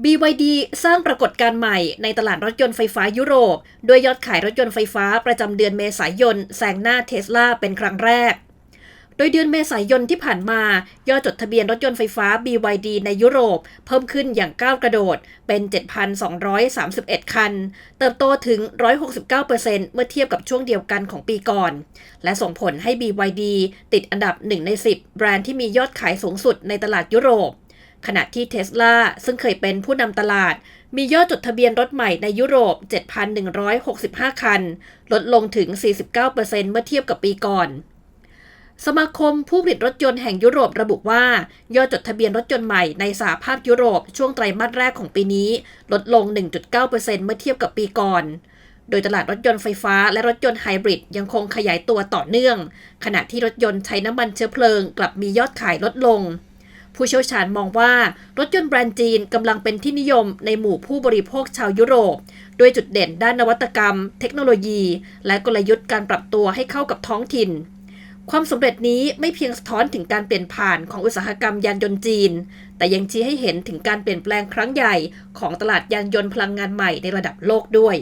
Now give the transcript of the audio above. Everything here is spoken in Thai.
BYD สร้างปรากฏการณ์ใหม่ในตลาดรถยนต์ไฟฟ้ายุโรป ด้วยยอดขายรถยนต์ไฟฟ้าประจำเดือนเมษายนแซงหน้าเทสลาเป็นครั้งแรก โดยเดือนเมษายนที่ผ่านมา ยอดจดทะเบียนรถยนต์ไฟฟ้า BYD ในยุโรป เพิ่มขึ้นอย่างก้าวกระโดดเป็น 7,231 คัน เติบโตถึง 169%เมื่อเทียบกับช่วงเดียวกันของปีก่อน และส่งผลให้ BYD ติดอันดับ 1 ใน 10 แบรนด์ที่มียอดขายสูงสุดในตลาดยุโรป ขณะที่เท s l a ซึ่งเคยเป็นผู้นำตลาด มียอดจดทะเบียนรถใหม่ในยุโรป 7,165 คัน ลดลงถึง 49%เมื่อเทียบกับปีก่อน สมาคมผู้ผลิตรถยนต์แห่งยุโรประบุว่า ยอดจดทะเบียนรถยนต์ใหม่ในสหภาพยุโรปช่วงไตรมาสแรกของปีนี้ ลดลง 1.9%เมื่อเทียบกับปีก่อนโดยตลาดรถยนต์ไฟฟ้าและรถยนต์ไฮบริดยังคงขยายตัวต่อเนื่อง ขณะที่รถยนต์ใช้น้ำมันเชื้อเพลิงกลับมียอดขายลดลง ผู้เชี่ยวชาญมองว่ารถยนต์แบรนด์จีนกำลังเป็นที่นิยมในหมู่ผู้บริโภคชาวยุโรป ด้วยจุดเด่นด้านนวัตกรรม เทคโนโลยี และกลยุทธ์การปรับตัวให้เข้ากับท้องถิ่น ความสำเร็จนี้ไม่เพียงสะท้อนถึงการเปลี่ยนผ่านของอุตสาหกรรมยานยนต์จีน แต่ยังชี้ให้เห็นถึงการเปลี่ยนแปลงครั้งใหญ่ของตลาดยานยนต์พลังงานใหม่ในระดับโลกด้วย